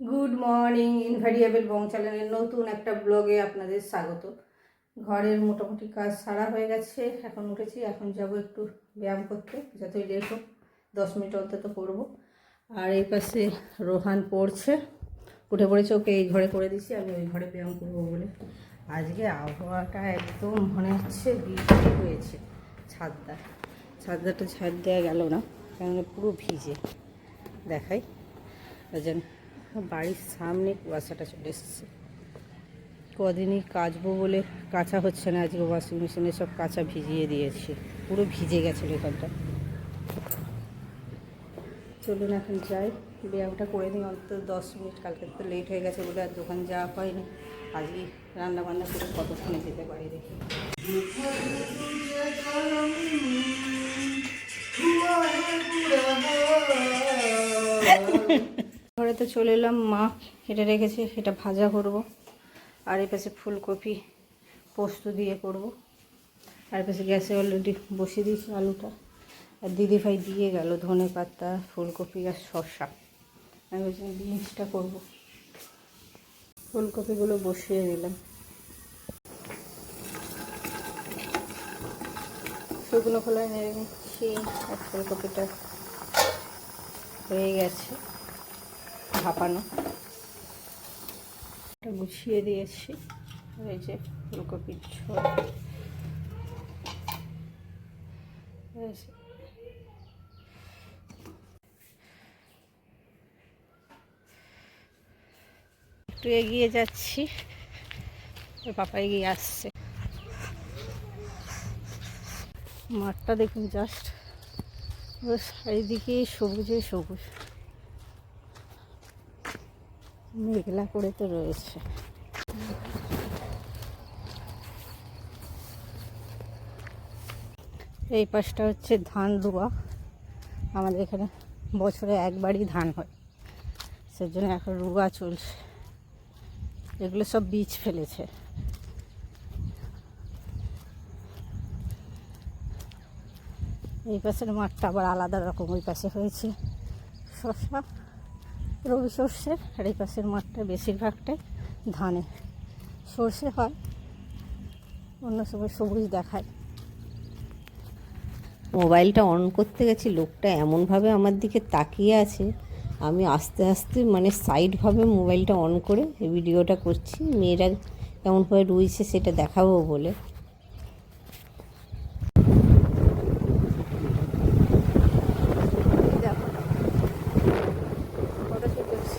Good morning invariable বং চ্যানেলের নতুন একটা ব্লগে আপনাদের স্বাগত। ঘরের মোটামুটি কাজ সারা হয়ে গেছে, এখন উঠেছি, এখন যাব একটু ব্যায়াম করতে, যতই লেট হোক, দশ মিনিট অন্তত করব। আর এই পাশে রোহান পড়ছে, উঠে পড়েছে, ওকে এই ঘরে করে দিছি, আমি ওই ঘরে ব্যায়াম করব বলে। আজকে আবহাওয়াটা একদম মনে হচ্ছে বৃষ্টি হয়েছে, ছাদটা। ছাদটা ছাদ দেওয়া গেল না কারণ পুরো ভিজে। দেখাই জন্য বাড়ির সামনে কুয়াশাটা চলে এসেছে। কদিনই কাচবো বলে কাঁচা হচ্ছে না আজকে ওয়াশিং মেশিনে সব কাঁচা ভিজিয়ে দিয়েছি পুরো ভিজে গেছিল এখানটা। চলুন এখন যাই ব্যায়ামটা করে নিই অন্তত দশ মিনিট কালকে তো লেট হয়ে গেছে বলে আর দোকান যাওয়া হয়নি। আজকে রান্না বান্না করে কতক্ষণে যেতে পারি দেখি। তো চলে এলাম, মা কেটে রেখেছে, এটা ভাজা করব। আর এই পাশে ফুলকপি পোস্ত দিয়ে করব। আর পাশে গ্যাসে অলরেডি বসিয়ে দিয়েছি আলুটা। আর দিদি ভাই দিয়ে গেল ধনে পাতা, ফুলকপি আর শসা। আমি বলছি বিনসটা করব। ফুলকপিগুলো বসিয়ে দিলাম। শুকনো খোলায় নেড়ে নিচ্ছি আর ফুলকপিটা হয়ে গেছে। ভাপানো। গুছিয়ে দিয়েছি এই যে ফুলকপির ঝোল। একটু এগিয়ে যাচ্ছি। পাপা এগিয়ে আসছে। মাঠটা দেখুন জাস্ট চারিদিকে সবুজে সবুজ। মেঘলা করে তো রয়েছে। এই পাশটা হচ্ছে ধান রুয়া। আমাদের এখানে বছরে একবারই ধান হয়। সেজন্য এখন রুয়া চলছে। এগুলো সব বীজ ফেলেছে। এই পাশের মাঠটা আবার আলাদা রকম। ওই পাশে হয়েছে শসা। রবি সর্ষের আর এই পাশের মাঠটা বেশিরভাগটাই ধানে। সর্ষে হয়, অন্য সময় সবুজ দেখায়। মোবাইলটা অন করতে গেছি, লোকটা এমনভাবে আমার দিকে তাকিয়ে আছে, আমি আস্তে আস্তে মানে সাইডভাবে মোবাইলটা অন করে ভিডিওটা করছি, মেয়েরা কেমনভাবে রয়েছে সেটা দেখাবো বলে দেখো ফটোশুট করছি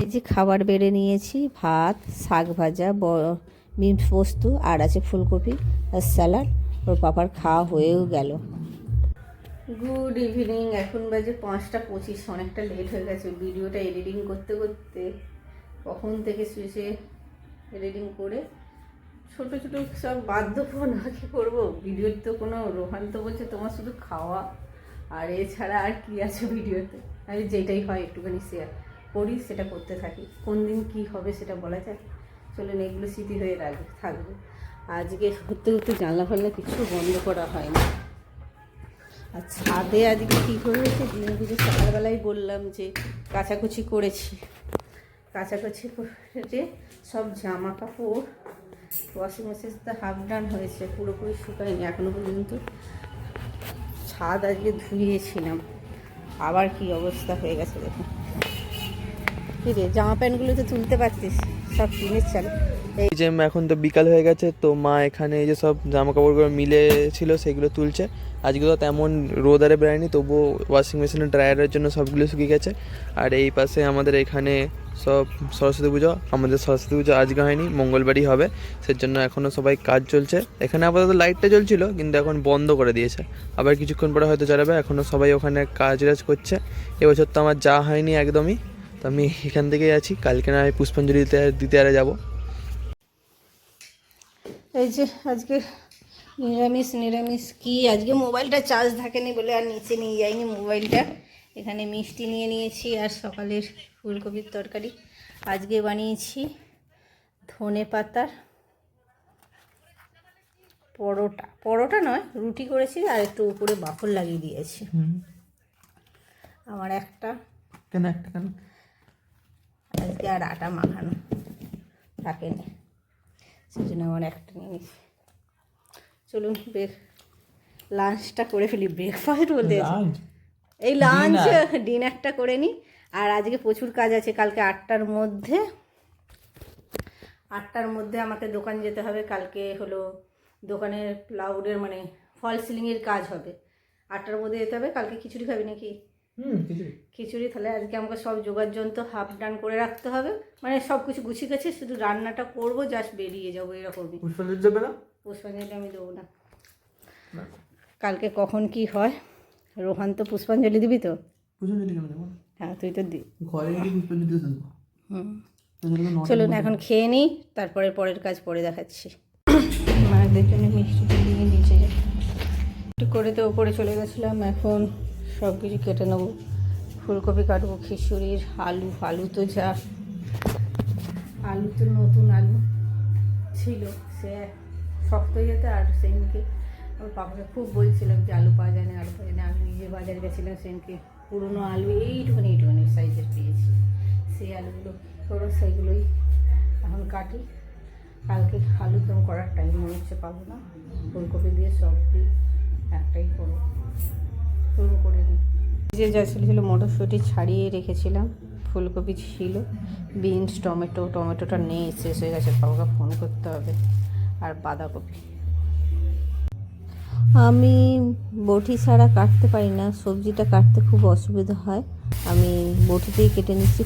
এই যে খাবার বেড়ে নিয়েছি, ভাত, শাক ভাজা, ব- বিনস পোস্ত, আর আছে ফুলকপি আর স্যালাড। ওর পাপার খাওয়া হয়েও গেল। Good evening. এখন বাজে পাঁচটা পঁচিশ, অনেকটা লেট হয়ে গেছে। ভিডিওটা এডিটিং করতে করতে কখন থেকে শুয়েছে এডিটিং করে ছোট ছোট সব বাধ্যপূর্ণ কি করব? ভিডিওর তো কোনো রোহান তো বলছে তোমার শুধু খাওয়া। আর এছাড়া আর কি আছে ভিডিওতে? আমি যেটাই হয় একটুখানি শেয়ার করি, সেটা করতে থাকি। কোন দিন কী হবে সেটা বলা যায় চলুন, এগুলো স্মৃতি হয়ে রাখবে, থাকবে। আজকে ঘুরতে ঘুরতে জানলা ফাল্লা কিছু বন্ধ করা হয় না আর ছাদে আজকে কী করেছে দিনে দিনে সকালবেলায় বললাম যে কাচাকুচি করেছি। কাচাকুচি করে সব জামা কাপড় ওয়াশিং মেশিনটা হাফ ডান হয়েছে, পুরোপুরি শুকায়নি এখনও পর্যন্ত। ছাদ আজকে ধুয়েছিলাম। আবার কি অবস্থা হয়ে গেছে দেখুন। জামা প্যান্টগুলো তো তুলতে পারতিস এই যে এখন তো বিকাল হয়ে গেছে, তো মা এখানে এই যে সব জামা কাপড়গুলো মিলে ছিল সেগুলো তুলছে। আজকে তো তেমন রোদ আরে বেড়ায়নি, তবুও ওয়াশিং মেশিনে ড্রায়ারের জন্য সবগুলো শুকিয়ে গেছে। আর এই পাশে আমাদের এখানে সব সরস্বতী পুজো, আমাদের সরস্বতী পুজো আজকে হয়নি, মঙ্গলবারই হবে। সেজন্য এখনও সবাই কাজ চলছে। এখানে আপাতত লাইটটা জ্বলছিল, কিন্তু এখন বন্ধ করে দিয়েছে। আবার কিছুক্ষণ পরে হয়তো জ্বালাবে এখনও সবাই ওখানে কাজ টাজ করছে। এবছর তো আমার যা হয়নি একদমই। তো আমি এখান থেকেই আছি। কালকে না পুষ্পাঞ্জলি দিতে দিতে আরে যাব। এই যে আজকে নিরামিষ নিরামিষ কি? আজকে মোবাইলটা চার্জ থাকেনি বলে আর নিচে নিয়ে যাইনি মোবাইলটা। এখানে মিষ্টি নিয়ে নিয়েছি আর সকালের ফুলকপির তরকারি। আজকে বানিয়েছি ধনে পাতার পরোটা। পরোটা নয় রুটি করেছি আর একটু উপরে বাফল লাগিয়ে দিয়েছি। আমার একটা। কেন একটা কেন? আজকে আর আটা মাখানো থাকেনি। সেই জন্য আমার একটা নিয়ে নিয়েছি চলুন ব্রেক লাঞ্চটা করে ফেলি। ব্রেকফাস্ট বলতে এই লাঞ্চ ডিনারটা করে নিই আর আজকে প্রচুর কাজ আছে। কালকে আটটার মধ্যে আটটার মধ্যে আমাকে দোকান যেতে হবে। কালকে হলো দোকানের প্লাউডের মানে ফল সিলিংয়ের কাজ হবে। আটটার মধ্যে যেতে হবে। কালকে খিচুড়ি খাবি নাকি? খিচুড়ি। তাহলে আজকে আমাকে সব জোগাড় যন্ত্র হাফ ডান করে রাখতে হবে। মানে সব কিছু গুছিয়ে গেছে শুধু রান্নাটা করব জাস্ট বেরিয়ে যাব এরকমই পুষ্পাঞ্জলি দেবে না? পুষ্পাঞ্জলি আমি দেবো না। কালকে কখন কি হয়? রোহান তো পুষ্পাঞ্জলি দিবি তো? পুষ্পাঞ্জলি কেন দেবো হ্যাঁ তুই তো দি। ঘরে গিয়ে পুষ্পাঞ্জলি হুম। চলুন এখন খেয়ে নিই তারপরে পরের কাজ পরে দেখাচ্ছি। মায়েদের জন্য মিষ্টি দিয়ে নিচে যাই। একটু করে তো ওপরে চলে গেছিলাম এখন সব কিছু কেটে নেব। ফুলকপি কাটবো, খিচুড়ির আলু আলু তো যা। আলু তো নতুন আলু ছিল, সে শক্ত হয়ে যেতে আর সেদিনকে আমার পাপাকে খুব বলছিলাম যে আলু পাওয়া যায় না, আলু পাওয়া যায় না। আমি নিজে বাজারে গেছিলাম সেদিনকে পুরনো আলু এইটুকুনি এইটুকুনি সাইজের পেয়েছি। সেই আলুগুলো করো সেইগুলোই এখন কাটি। কালকে আলু দম করার টাইম মনে হচ্ছে, পাবো না। ফুলকপি দিয়ে সব সবজি একটাই করব। শুরু করে দিই। যে যা ছিল ছিল মটরশুঁটি ছাড়িয়ে রেখেছিলাম ফুলকপি ছিল বিনস টমেটো টমেটোটা নেই শেষ হয়ে গেছে বাবাকে ফোন করতে হবে আর বাঁধাকপি। আমি বটি ছাড়া কাটতে পারি না সবজিটা কাটতে খুব অসুবিধা হয়। আমি বটিতেই কেটে নিচ্ছি।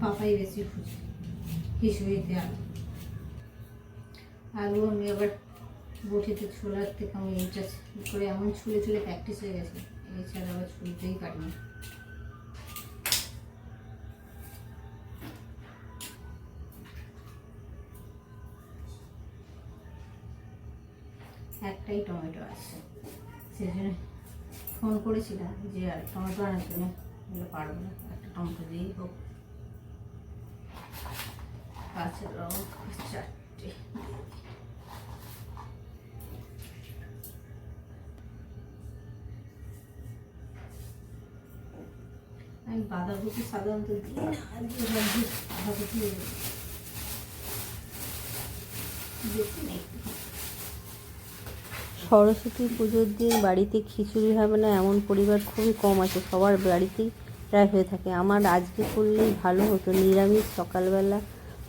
পাপাই বেশি খুঁজে খিচুড়িতে আলু আলু আমি আবার বটিতে ছোলার থেকে আমি এইটা করে এমন ছুলে ছুলে প্র্যাকটিস হয়ে গেছে, এছাড়া আবার ছুলতেই পারি না। একটাই টমেটো আছে সেই জন্য ফোন করেছিলাম যে আর টমেটো আনার জন্য পারব না, একটা টমেটো দিয়েই হোক। আমি বাঁধাকপি সাধারণত দিই না বাঁধাকপি সরস্বতী পুজোর দিন বাড়িতে খিচুড়ি হবে না, এমন পরিবার খুবই কম আছে, সবার বাড়িতেই প্রায় হয়ে থাকে। আমার আজকে করলেই ভালো হতো, নিরামিষ সকালবেলা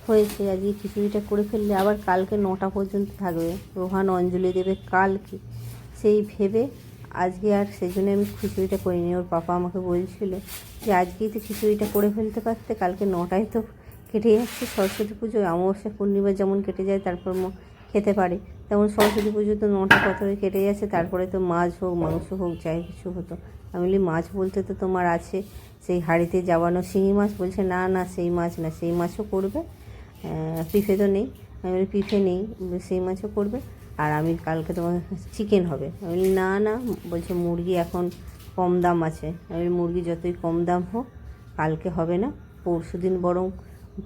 হয়েছে, আজকে খিচুড়িটা করে ফেললে আবার কালকে নটা পর্যন্ত থাকবে। রোহান, অঞ্জলি দেবে কালকে। সেই ভেবে আজকে আর সেই জন্য আমি খিচুড়িটা করিনি। ওর পাপা আমাকে বলছিল যে, আজকেই তো খিচুড়িটা করে ফেলতে পারতে, কালকে নটায় তো কেটে যাচ্ছে। সরস্বতী পুজো, অমাবস্যা, পূর্ণিমা যেমন কেটে যায়, তারপর খেতে পারে। তেমন সরস্বতী পুজো তো নটা কত কেটে যাচ্ছে, তারপরে তো মাছ হোক, মাংস হোক, যাই কিছু হতো। আমি বলি, মাছ বলতে তো তোমার আছে। সেই হাঁড়িতে যাওয়ানো শিঙি মাছ, বলছে, না না, সেই মাছ না, সেই মাছও করবে। পিফে তো নেই। আমি বলি পিফে নেই, সেই মাছও করবে। আর আমি কালকে তোমার চিকেন হবে। আমি বলি, না না। বলছে, মুরগি এখন কম দাম আছে। আমি মুরগি যতই কম দাম হোক, কালকে হবে না, পরশু দিন বরং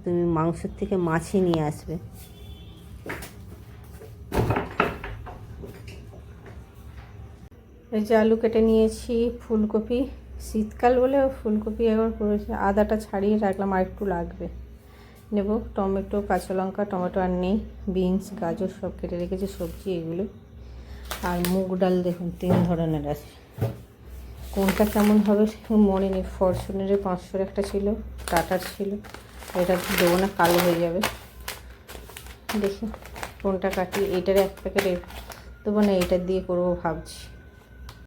তুমি মাংসের থেকে মাছই নিয়ে আসবে। এই যে আলু কেটে নিয়েছি, ফুলকপি। শীতকাল বলে ফুলকপি করেছি। আদাটা ছাড়িয়ে রাখলাম, আর একটু লাগবে। নেব। টমেটো, কাঁচা লঙ্কা, টমেটো আর নেই। বিনস, গাজর সব কেটে রেখেছি, সবজি এগুলো। আর মুগ ডাল দেখুন, তিন ধরনের আছে। কোনটা কেমন হবে মনে নেই। ফরচুনের পাঁচশোর একটা ছিল, টাটার ছিল। এটা দেবো না, কালো হয়ে যাবে। দেখি কোনটা কাটি। এইটার এক প্যাকেট দেবো না এইটার দিয়ে করব ভাবছি।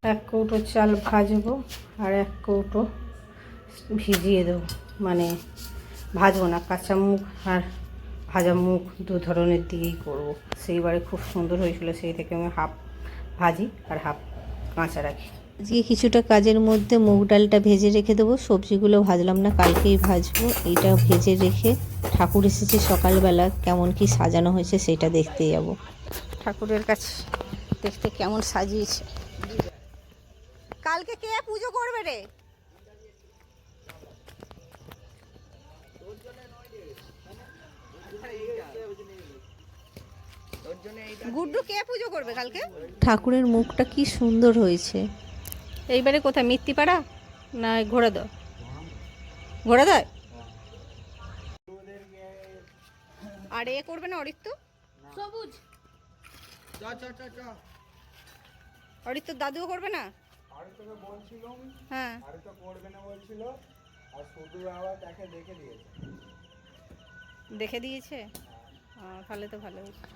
এক কৌটো চাল ভাজবো আর এক কৌটো ভিজিয়ে দেবো। মানে ভাজবো না কাঁচা মুখ আর ভাজা মুখ দু ধরনের দিয়েই করব। সেইবারে খুব সুন্দর হয়েছিল সেই থেকে আমি হাফ ভাজি আর হাফ কাঁচা রাখি। আজকে কিছুটা কাজের মধ্যে মুগ ডালটা ভেজে রেখে দেবো সবজিগুলো ভাজলাম না কালকেই ভাজবো। এইটা ভেজে রেখে ঠাকুর এসেছে সকালবেলা কেমন কি সাজানো হয়েছে সেটা দেখতে যাব। ঠাকুরের কাছে দেখতে কেমন সাজিয়েছে। কালকে কে পুজো করবে রে? গুড্ডু কে পুজো করবে কালকে? ঠাকুরের মুখটা কি সুন্দর হয়েছে। এইবারে কোথায় মৃত্তিপাড়া? না ঘোড়া দাও ঘোড়া দেয় আর এ করবে না অরিত্য সবুজ। অরিত্য দাদুও করবে না? হ্যাঁ। দেখে দিয়েছে। দেখে দিয়েছে? ও, তাহলে তো ভালো। হয়েছে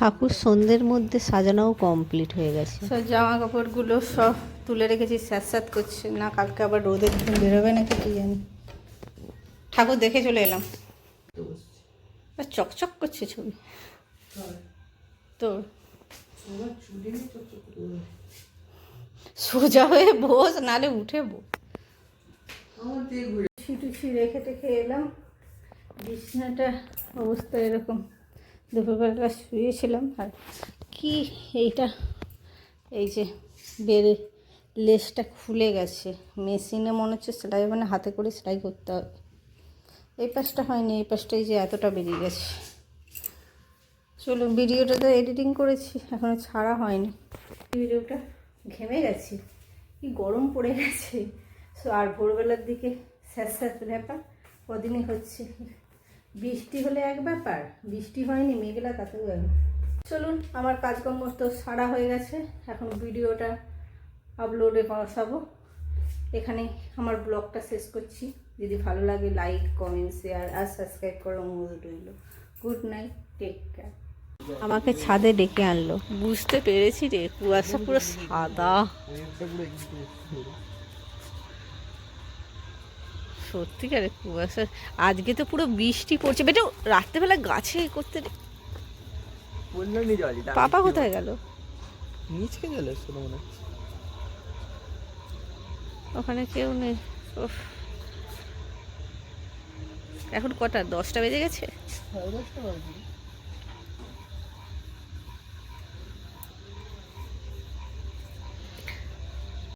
ঠাকুর সন্ধ্যের মধ্যে সাজানোও কমপ্লিট হয়ে গেছে। সব জামা কাপড়গুলো সব তুলে রেখেছি, স্যাঁত করছে। না, কালকে আবার রোদে বেরোবে নাকি কি জানি। ঠাকুর দেখে চলে এলাম। চকচক করছে ছবি। তো সোজা হয়ে বস নালে উঠে বস টুসি রেখে টেখে এলাম। বিছনাটা অবস্থা এরকম। দুপুরবেলা শুয়েছিলাম আর কি এইটা, এই যে বেড়ে লেসটা খুলে গেছে। মেশিনে মনে হচ্ছে সেলাই মানে হাতে করে সেলাই করতে হবে। এই পাশটা হয়নি, এই পাশটা এই যে এতটা বেরিয়ে গেছে। চলুন ভিডিওটা তো এডিটিং করেছি এখনও ছাড়া হয়নি। ভিডিওটা ঘেমে গেছি, কি গরম পড়ে গেছে। সো আর ভোরবেলার দিকে স্যাঁত স্যাঁত ব্যাপার, কদিনই হচ্ছে। বৃষ্টি হলে এক ব্যাপার, বৃষ্টি হয়নি, মেঘলা তাতেও এক। চলুন, আমার কাজকর্ম তো সারা হয়ে গেছে, এখন ভিডিওটা আপলোডে বসাবো। এখানে আমার ব্লগটা শেষ করছি। যদি ভালো লাগে, লাইক, কমেন্ট, শেয়ার আর সাবস্ক্রাইব করার অনুরোধ রইল। Good night, take care. আমাকে ছাদে ডেকে আনলো। বুঝতে পেরেছি রে, কুয়াশা পুরো সাদা। সত্যিকারে কুয়াশা। আজকে তো পুরো বৃষ্টি পড়ছে। বেটা রাত্রেবেলা গাছে করতে পাপা কোথায় গেল? নিচকে গেল মনে ওখানে কেউ নেই। এখন কটা? দশটা বেজে গেছে? দশটা